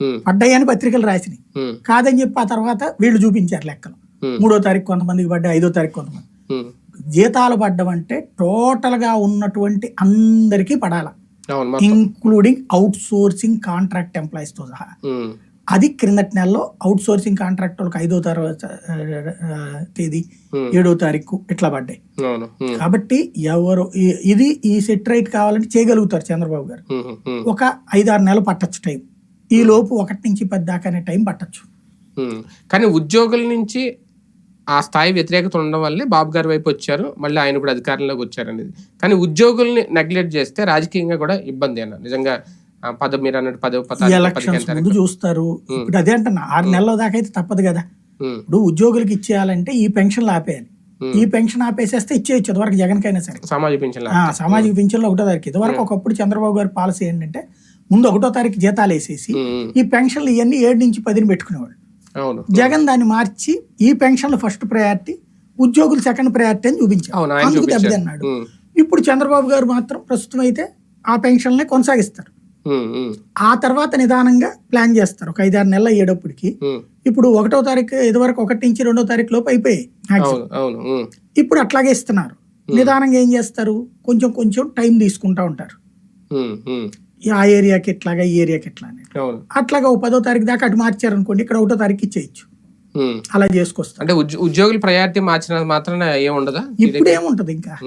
ఉమ్, పడ్డాయి అని పత్రికలు రాసినాయి. కాదని చెప్పి ఆ తర్వాత వీళ్ళు చూపించారు లెక్కలు. మూడో తారీఖు కొంతమందికి పడ్డాయి ఐదో తారీఖు కొంతమంది. జీతాలు పడ్డం అంటే టోటల్గా ఉన్నటువంటి అందరికీ పడాల. ఇంక్లూడింగ్ అవుట్ సోర్సింగ్ కాంట్రాక్ట్ ఎంప్లాయీస్తో సహా అది క్రిందటి నెలలో అవుట్ సోర్సింగ్ కాంట్రాక్ట్ వాళ్ళకి ఐదో తర్వాత తేదీ ఏడో తారీఖు ఇట్లా పడ్డాయి. కాబట్టి ఎవరు ఇది ఈ సెట్ రైట్ కావాలంటే చేయగలుగుతారు చంద్రబాబు గారు. ఒక ఐదారు నెలలు పట్టచ్చు టైం. ఈ లోపు ఒకటి నుంచి పది దాకానే టైం పట్టచ్చు. కానీ ఉద్యోగుల నుంచి ఆ స్థాయి వ్యతిరేకత ఉండడం వల్లే బాబు గారి వైపు వచ్చారు. మళ్ళీ ఆయన కూడా అధికారంలోకి వచ్చారు అనేది కానీ ఉద్యోగుల్ని నెగ్లెక్ట్ చేస్తే రాజకీయంగా కూడా ఇబ్బంది అన్న. నిజంగా ఆ, పద మీరు అన్నట్టు పదవి చూస్తారు. ఇప్పుడు అదే అంటున్నా ఆరు నెలల దాకా అయితే తప్పదు కదా. ఇప్పుడు ఉద్యోగులకు ఇచ్చేయాలంటే ఈ పెన్షన్లు ఆపేయాలి. ఈ పెన్షన్ ఆపేసేస్తే ఇచ్చేయచ్చు ఇదివరకు జగన్కైనా సరే. సామాజిక ఆ, సామాజిక పింఛన్లు ఒకటో తారీఖు ఇదివరకు ఒకప్పుడు చంద్రబాబు గారి పాలసీ ఏంటంటే ముందు ఒకటో తారీఖు జీతాలు వేసేసి ఈ పెన్షన్లు ఇవన్నీ ఏడు నుంచి పదిని పెట్టుకునేవాళ్ళు. జగన్ దాన్ని మార్చి ఈ పెన్షన్లు ఫస్ట్ ప్రయారిటీ ఉద్యోగులు సెకండ్ ప్రయారిటీ అని చూపించారు. అందుకు దెబ్బతిన్నాడు. ఇప్పుడు చంద్రబాబు గారు మాత్రం ప్రస్తుతం అయితే ఆ పెన్షన్లే కొనసాగిస్తారు. ఆ తర్వాత నిదానంగా ప్లాన్ చేస్తారు. ఒక ఐదారు నెలలు అయ్యేటప్పటికి. ఇప్పుడు ఒకటో తారీఖు ఇదివరకు ఒకటి నుంచి రెండో తారీఖు లోపు అయిపోయాయి ఇప్పుడు అట్లాగే ఇస్తున్నారు. నిదానంగా ఏం చేస్తారు? కొంచెం కొంచెం టైం తీసుకుంటా ఉంటారు. ఆ ఏరియాకి ఎట్లాగా ఈ ఏరియాకి ఎట్లా అని అట్లాగా ఓ పదో తారీఖు దాకా అటు మార్చారు అనుకోండి ఇక్కడ ఒకటో తారీఖు ఇచ్చేయచ్చు. అలా చేసుకొస్తారు. అంటే ఉద్యో- ఉద్యోగుల ప్రయారిటీ మార్చిన మాత్రాన ఏం ఉండదా? ఇప్పుడు ఏముంటది ఇంకా.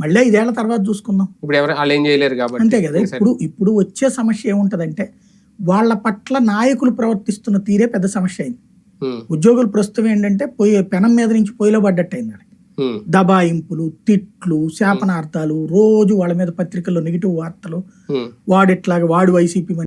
మళ్ళీ ఐదేళ్ళ తర్వాత చూసుకుందాం. ఇప్పుడు ఎవరు వాళ్ళు ఏం చేయలేరు కాబట్టి. అంతే కదా ఇప్పుడు ఇప్పుడు వచ్చే సమస్య ఏముంటదంటే వాళ్ళ పట్ల నాయకులు ప్రవర్తిస్తున్న తీరే పెద్ద సమస్య అయింది. ఉద్యోగులు ప్రస్తుతం ఏంటంటే పొయ్యి పెనం మీద నుంచి పొయ్యిలో పడ్డట్టు అయింది దబాయింపులు తిట్లు శాపనార్థాలు రోజు వాళ్ళ మీద పత్రికల్లో నెగిటివ్ వార్తలు ఉమ్. వాడు ఇట్లాగా వాడు వైసీపీ